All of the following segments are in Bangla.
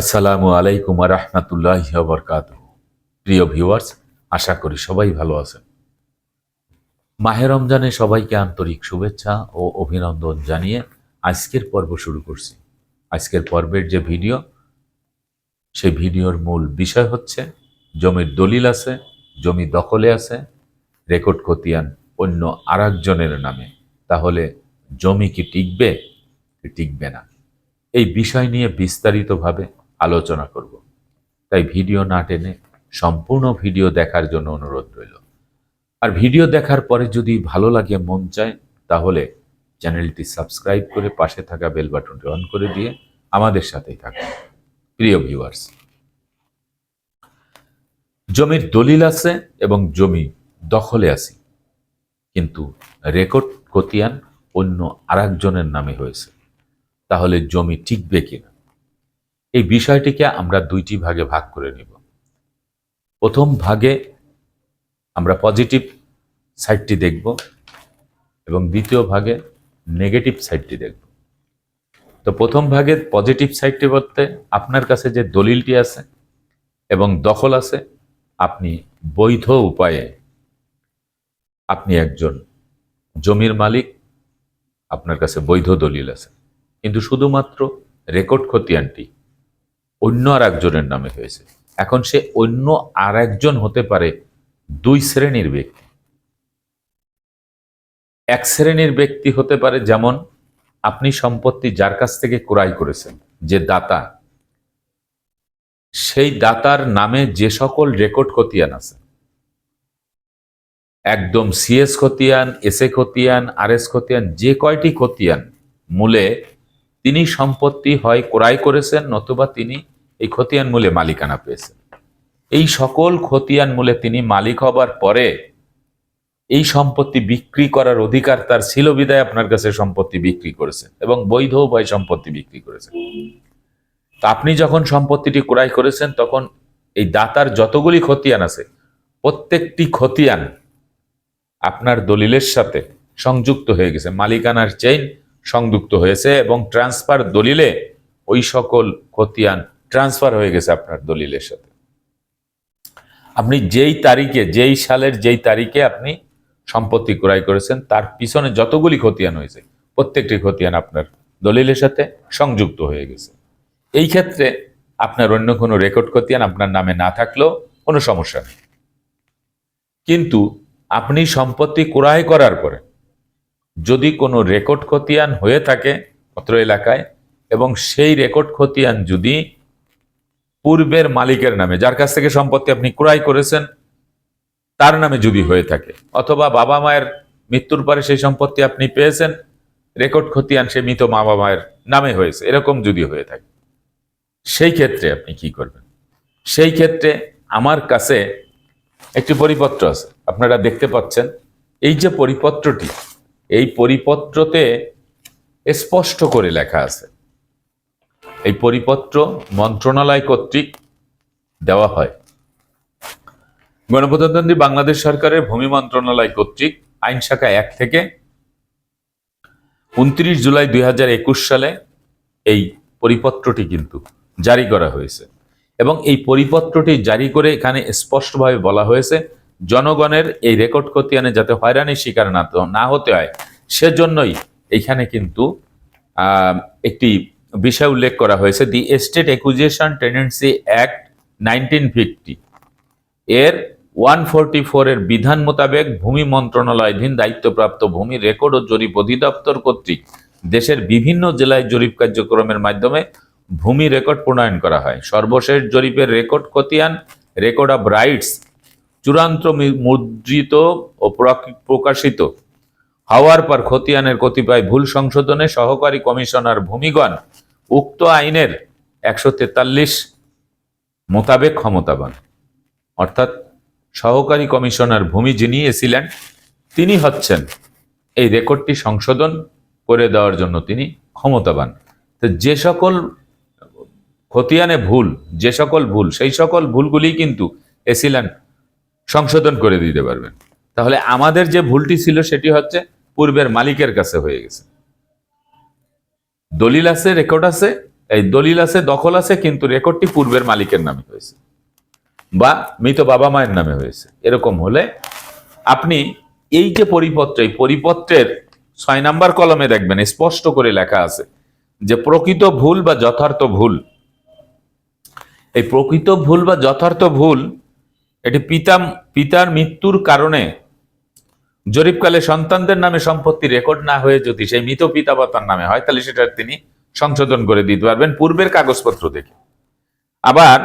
আসসালামু আলাইকুম রহমতুল্লাহ বরকাত প্রিয় ভিউয়ার্স, আশা করি সবাই ভালো আছেন। মাহে রমজানে সবাইকে আন্তরিক শুভেচ্ছা ও অভিনন্দন জানিয়ে আজকের পর্ব শুরু করছি। আজকের পর্বের যে ভিডিও সেই ভিডিওর মূল বিষয় হচ্ছে, জমির দলিল আছে, জমি দখলে আছে, রেকর্ড খতিয়ান অন্য আরেকজনের নামে। তাহলে জমি কি টিকবে টিকবে না? এই বিষয় নিয়ে বিস্তারিতভাবে আলোচনা করব। তাই ভিডিও না টেনে সম্পূর্ণ ভিডিও দেখার জন্য অনুরোধ রইল। আর ভিডিও দেখার পরে যদি ভালো লাগে, মন চায়, তাহলে চ্যানেলটি সাবস্ক্রাইব করে পাশে থাকা বেল বাটনটি অন করে দিয়ে আমাদের সাথেই থাকুন। প্রিয় ভিউয়ার্স, জমির দলিল আছে এবং জমি দখলে আছে, কিন্তু রেকর্ড খতিয়ান অন্য আরেকজনের নামে হয়েছে। তাহলে জমি টিকবে কিনা? এই বিষয়টিকে আমরা দুইটি ভাগে ভাগ করে নিব। প্রথম ভাগে আমরা পজিটিভ সাইডটি দেখব এবং দ্বিতীয় ভাগে নেগেটিভ সাইডটি দেখব। তো প্রথম ভাগে পজিটিভ সাইডটি বলতে আপনার কাছে যে দলিলটি আছে এবং দখল আছে, আপনি বৈধ উপায়ে আপনি একজন জমির মালিক, আপনার কাছে বৈধ দলিল আছে। কিন্তু শুধুমাত্র রেকর্ড খতিয়ানটি অন্য আর একজনের নামে হয়েছে। এখন সে অন্য আর একজন হতে পারে দুই শ্রেণির ব্যক্তি। এক শ্রেণির ব্যক্তি হতে পারে যেমন আপনি সম্পত্তি যার কাছ থেকে ক্রয় করেছেন, যে দাতা, সেই দাতার নামে যে সকল রেকর্ড খতিয়ান আছে। একদম সিএস খতিয়ান এস এ খতিয়ান আর এস খতিয়ান, যে কয়টি খতিয়ান মূলে তিনি সম্পত্তি হয় ক্রয় করেছেন নতুবা তিনি এই খতিয়ান মূলে মালিকানা পেয়েছেন। এই সকল খতিয়ান মূলে তিনি মালিক হবার পরে এই সম্পত্তি বিক্রি করার অধিকার তার ছিল বিদায় আপনার কাছে সম্পত্তি বিক্রি করেছেন এবং বৈধ উপায় সম্পত্তি বিক্রি করেছেন। তা আপনি যখন সম্পত্তিটি ক্রয় করেছেন, তখন এই দাতার যতগুলি খতিয়ান আছে, প্রত্যেকটি খতিয়ান আপনার দলিলের সাথে সংযুক্ত হয়ে গেছে। মালিকানার চেইন সংযুক্ত হয়েছে এবং ট্রান্সফার দলিলে ওই সকল খতিয়ান ট্রান্সফার হয়ে গেছে আপনার দলিলের সাথে। আপনি যেই তারিখে, যেই সালের যেই তারিখে আপনি সম্পত্তি ক্রয় করেছেন, তার পিছনে যতগুলি খতিয়ান হয়েছে, প্রত্যেকটি খতিয়ান আপনার দলিলের সাথে সংযুক্ত হয়ে গেছে। এই ক্ষেত্রে আপনার অন্য কোনো রেকর্ড খতিয়ান আপনার নামে না থাকলেও কোনো সমস্যা নেই। কিন্তু আপনি সম্পত্তি ক্রয় করার পরে যদি কোনো রেকর্ড খতিয়ান হয়ে থাকে অত্র এলাকায় এবং সেই রেকর্ড খতিয়ান যদি পূর্বের মালিকের নামে, যার কাছ থেকে সম্পত্তি আপনি ক্রয় করেছেন, তার নামে যদি হয়ে থাকে, অথবা বাবা মায়ের মৃত্যুর পরে সেই সম্পত্তি আপনি পেয়েছেন, রেকর্ড খতিয়ান সে মৃত মা বাবা মায়ের নামে হয়েছে, এরকম যদি হয়ে থাকে, সেই ক্ষেত্রে আপনি কি করবেন? সেই ক্ষেত্রে আমার কাছে একটি পরিপত্র আছে, আপনারা দেখতে পাচ্ছেন, এই যে পরিপত্রটি, এই পরিপত্রতে স্পষ্ট করে লেখা আছে এই পরিপত্র মন্ত্রণালয় কর্তৃক দেওয়া হয়। গণপ্রজাতন্ত্রী বাংলাদেশ সরকারের ভূমি মন্ত্রণালয় কর্তৃক আইন শাখা এক থেকে উনত্রিশ জুলাই দুই হাজার একুশ সালে এই পরিপত্রটি কিন্তু জারি করা হয়েছে এবং এই পরিপত্রটি জারি করে এখানে স্পষ্টভাবে বলা হয়েছে, জনগণের এই রেকর্ড খতিয়ানে যাতে হয়রানির শিকার না না হতে হয়, সেজন্যই এখানে কিন্তু একটি বিষয় উল্লেখ করা হয়েছে the estate acquisition tenancy act nineteen fifty এর ওয়ান ফোরটি এর বিধান মোতাবেক ভূমি মন্ত্রণালয়াধীন দায়িত্বপ্রাপ্ত ভূমি রেকর্ড ও জরিপ অধিদপ্তর কর্তৃক দেশের বিভিন্ন জেলায় জরিপ কার্যক্রমের মাধ্যমে ভূমি রেকর্ড প্রণয়ন করা হয়। সর্বশেষ জরিপের রেকর্ড খতিয়ান, রেকর্ড অব রাইটস, চূড়ান্ত মুদ্রিত ও প্রক- প্রকাশিত। হওয়ার পর খতিয়ানের কতিপয় ভুল সংশোধনে সহকারী কমিশনার ভূমিগণ উক্ত আইনের একশো তেতাল্লিশ মোতাবেক ক্ষমতাবান। অর্থাৎ সহকারী কমিশনার ভূমি যিনি এসিলেন তিনি হচ্ছেন এই রেকর্ডটি সংশোধন করে দেওয়ার জন্য তিনি ক্ষমতাবান। তো যে সকল খতিয়ানে ভুল, যে সকল ভুল, সেই সকল ভুলগুলি কিন্তু এসিলেন সংশোধন করে দিতে পারবেন। তাহলে আমাদের যে ভুলটি ছিল সেটি হচ্ছে পূর্বের মালিকের কাছে হয়ে গেছে। দলিল আছে রেকর্ড আছে, এই দলিল আছে, দখল আছে, কিন্তু রেকর্ডটি পূর্বের মালিকের নামে হয়েছে বা মৃত বাবা মায়ের নামে হয়েছে। এরকম হলে আপনি এই যে পরিপত্র, এই পরিপত্রের ছয় নাম্বার কলমে দেখবেন, স্পষ্ট করে লেখা আছে যে প্রকৃত ভুল বা যথার্থ ভুল। এই প্রকৃত ভুল বা যথার্থ ভুল, এটি পিতা, পিতার মৃত্যুর কারণে জরিপকালে সন্তানদের নামে সম্পত্তি রেকর্ড না হয়ে যদি সেই মৃত পিতা বা তার নামে হয়, তাহলে সেটা তিনি সংশোধন করে দিতে পারবেন পূর্বের কাগজপত্র দেখে। আবার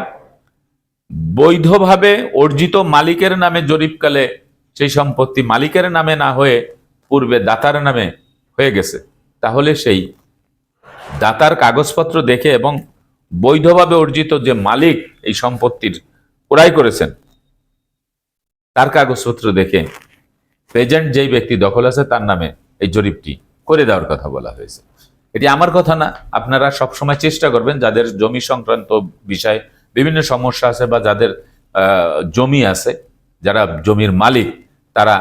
বৈধভাবে অর্জিত মালিকের নামে জরিপকালে সেই সম্পত্তি মালিকের নামে না হয়ে পূর্বে দাতার নামে হয়ে গেছে, তাহলে সেই দাতার কাগজপত্র দেখে এবং বৈধভাবে অর্জিত যে মালিক এই সম্পত্তির ক্রয় করেছেন, তার কাগজপত্র দেখে প্রেজেন্ট যেই ব্যক্তি দখল আছে, তার নামে এই জরিপটি করে দেওয়ার কথা বলা হয়েছে। এটি আমার কথা না, আপনারা সবসময় চেষ্টা করবেন যাদের জমি সংক্রান্ত বিষয়ে বিভিন্ন সমস্যা আছে বা যাদের জমি আছে, যারা জমির মালিক, তারা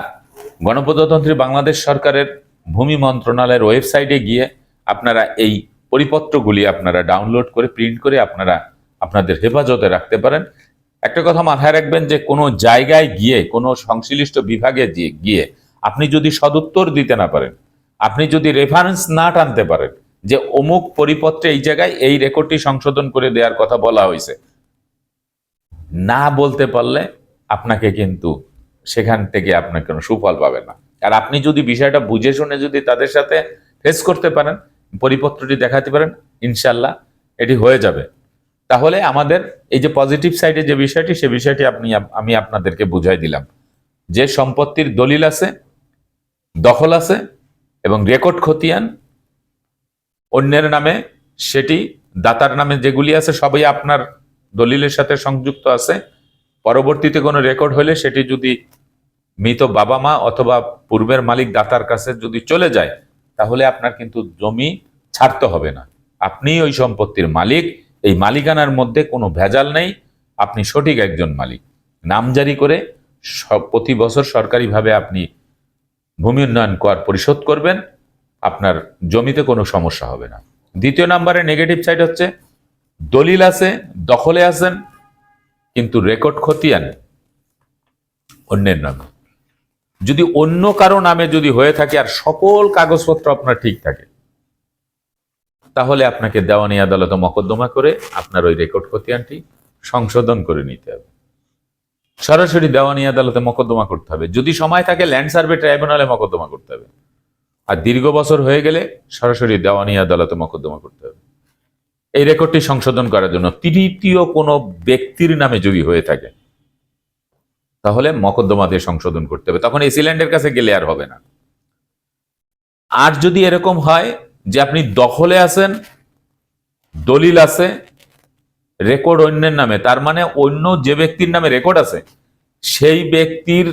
গণপ্রজাতন্ত্রী বাংলাদেশ সরকারের ভূমি মন্ত্রণালয়ের ওয়েবসাইটে গিয়ে আপনারা এই পরিপত্রগুলি আপনারা ডাউনলোড করে, প্রিন্ট করে আপনারা আপনাদের হেফাজতে রাখতে পারেন। একটা কথা মাথায় রাখবেন যে কোনো জায়গায় গিয়ে, কোনো সংশ্লিষ্ট বিভাগে গিয়ে আপনি যদি সদুত্তর দিতে না পারেন, আপনি যদি রেফারেন্স না টানতে পারেন যে অমুক পরিপত্রে এই জায়গায় এই রেকর্ডটি সংশোধন করে দেওয়ার কথা বলা হয়েছে, না বলতে পারলে আপনাকে কিন্তু সেখান থেকে আপনার কোনো সুফল পাবে না। আর আপনি যদি বিষয়টা বুঝে শুনে যদি তাদের সাথে ফেস করতে পারেন, পরিপত্রটি দেখাতে পারেন ইনশাল্লাহ এটি হয়ে যাবে। তাহলে আমাদের এই যে পজিটিভ সাইডে যে বিষয়টি, সে বিষয়টি আপনি আমি আপনাদেরকে বুঝাই দিলাম। যে সম্পত্তির দলিল আছে, দখল আছে এবং রেকর্ড খতিয়ান, অন্যের নামে সেটি দাতার নামে যেগুলি আছে সবই আপনার দলিলের সাথে সংযুক্ত আছে। পরবর্তীতে কোনো রেকর্ড হলে সেটি যদি মৃত বাবা মা অথবা পূর্বের মালিক দাতার কাছে যদি চলে যায়, তাহলে আপনার কিন্তু জমি ছাড়তে হবে না। আপনি ওই সম্পত্তির মালিক এই মালিকানার মধ্যে কোনো ভেজাল নেই। আপনি সঠিক একজন মালিক। নাম জারি করে প্রতি বছর সরকারিভাবে আপনি ভূমি উন্নয়ন কর পরিশোধ করবেন। আপনার জমিতে কোনো সমস্যা হবে না। দ্বিতীয় নাম্বারে নেগেটিভ সাইড হচ্ছে, দলিল আছে, দখলে আছেন, কিন্তু রেকর্ড খতিয়ান অন্যের নামে। যদি অন্য কারও নামে যদি হয়ে থাকে আর সকল কাগজপত্র আপনার ঠিক থাকে তাহলে আপনাকে দেওয়ানি আদালতে মকদ্দমা করে আপনার ওই রেকর্ড খতিয়ানটি সংশোধন করে নিতে হবে। সরাসরি দেওয়ানি আদালতে মকদ্দমা করতে হবে। যদি সময় থাকে, ল্যান্ড সার্ভে ট্রাইব্যুনালে মকদ্দমা করতে হবে। আর দীর্ঘ বছর হয়ে গেলে সরাসরি দেওয়ানি আদালতে মকদ্দমা করতে হবে। এই রেকর্ডটি সংশোধন করার জন্য তৃতীয় কোনো ব্যক্তির নামে যদি হয়ে থাকে, তাহলে মকদ্দমা দিয়ে সংশোধন করতে হবে। তখন এসিল্যান্ডের কাছে গেলে আর হবে না। আর যদি এরকম হয় যে আপনি দখলে আছেন, দলিল আছে, রেকর্ড অন্যের নামে, তার মানে অন্য যে ব্যক্তির নামে রেকর্ড আছে, সেই ব্যক্তির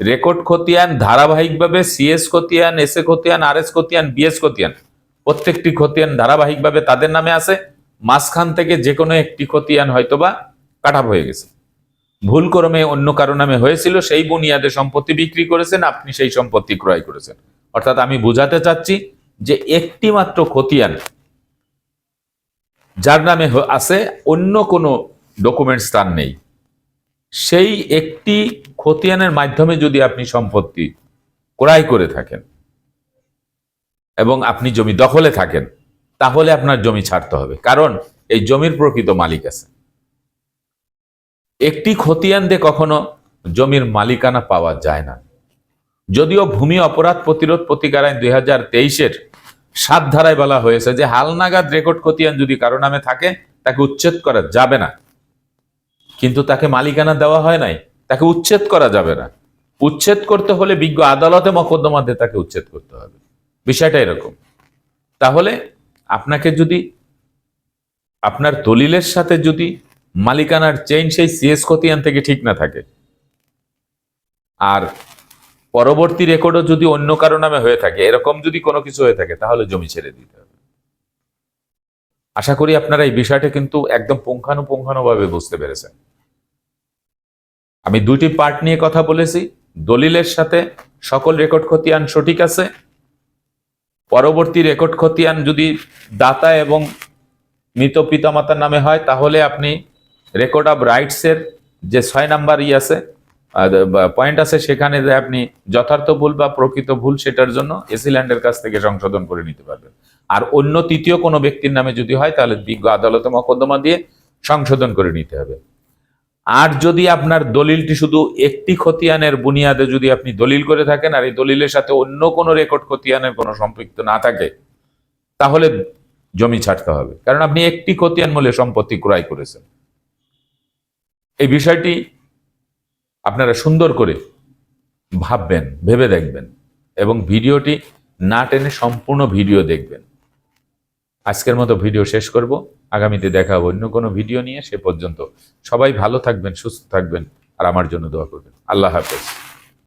রেকর্ড খতিয়ান, ধারাবাহিকভাবে সিএস খতিয়ান এস এ খতিয়ান আর এস খতিয়ান বিএস খতিয়ান, প্রত্যেকটি খতিয়ান ধারাবাহিকভাবে তাদের নামে আছে, মাঝখান থেকে যে কোনো একটি খতিয়ান হয়তোবা কাটা হয়ে গেছে। ভুল ক্রমে অন্য কারও নামে হয়েছিল, সেই বুনিয়াদে সম্পত্তি বিক্রি করেছেন, আপনি সেই সম্পত্তি ক্রয় করেছেন। অর্থাৎ আমি বুঝাতে চাচ্ছি যে একটি মাত্র খতিয়ান, যার নামে আছে অন্য কোনো ডকুমেন্টস তার নেই। সেই একটি খতিয়ানের মাধ্যমে যদি আপনি সম্পত্তি ক্রয় করে থাকেন এবং আপনি জমি দখলে থাকেন, তাহলে আপনার জমি ছাড়তে হবে। কারণ এই জমির প্রকৃত মালিক আছে। একটি খতিয়ান দিয়ে কখনো জমির মালিকানা পাওয়া যায় না। যদিও ভূমি অপরাধ প্রতিরোধ প্রতিকার আইন দুই হাজার তেইশের সাত ধারায় বলা হয়েছে যে হালনাগাদ রেকর্ড খতিয়ান যদি কারও নামে থাকে, তাকে উচ্ছেদ করা যাবে না। কিন্তু তাকে মালিকানা দেওয়া হয় নাই, তাকে উচ্ছেদ করা যাবে না। উচ্ছেদ করতে হলে বিজ্ঞ আদালতে মকদ্দমা দিয়ে তাকে উচ্ছেদ করতে হবে। বিষয়টা এরকম। তাহলে আপনাকে যদি, আপনার দলিলের সাথে যদি মালিকানার চেইন সেই সিএস খতিয়ান থেকে ঠিক না থাকে, আর পরবর্তী রেকর্ডও যদি অন্য কারও নামে হয়ে থাকে, এরকম যদি কোনো কিছু হয়ে থাকে, তাহলে জমি ছেড়ে দিতে হবে। আশা করি আপনারা এই বিষয়টা কিন্তু একদম পুঙ্খানুপুঙ্খানুভাবে বুঝতে পেরেছেন। আমি দুটি পার্ট নিয়ে কথা বলেছি। দলিলের সাথে সকল রেকর্ড খতিয়ান সঠিক আছে। পরবর্তী রেকর্ড খতিয়ান যদি দাতা এবং মৃত পিতামাতার নামে হয়, তাহলে আপনি রেকর্ড অফ রাইটসের যে ছয় নাম্বার ই আছে পয়েন্ট আছে সেখানে যে আপনি যথার্থ ভুল বা প্রকৃত ভুল সেটার জন্য এসিল্যান্ডের কাছ থেকে সংশোধন করে নিতে পারবেন। আর অন্য তৃতীয় কোনো ব্যক্তির নামে যদি হয়, তাহলে বিজ্ঞ আদালতে মকদ্দমা দিয়ে সংশোধন করে নিতে হবে। আর যদি আপনার দলিলটি শুধু একটি খতিয়ানের বুনিয়াদে যদি আপনি দলিল করে থাকেন, আর এই দলিলের সাথে অন্য কোনো রেকর্ড খতিয়ানের কোনো সম্পৃক্ত না থাকে, তাহলে জমি ছাড়তে হবে। কারণ আপনি একটি খতিয়ান মূল্যে সম্পত্তি ক্রয় করেছেন। এই বিষয়টি আপনারা সুন্দর করে ভাববেন, ভেবে দেখবেন এবং ভিডিওটি না টেনে সম্পূর্ণ ভিডিও দেখবেন। আজকের মতো ভিডিও শেষ করব। আগামীতে দেখা হবে অন্য কোনো ভিডিও নিয়ে। সে পর্যন্ত সবাই ভালো থাকবেন, সুস্থ থাকবেন আর আমার জন্য দোয়া করবেন। আল্লাহ হাফেজ।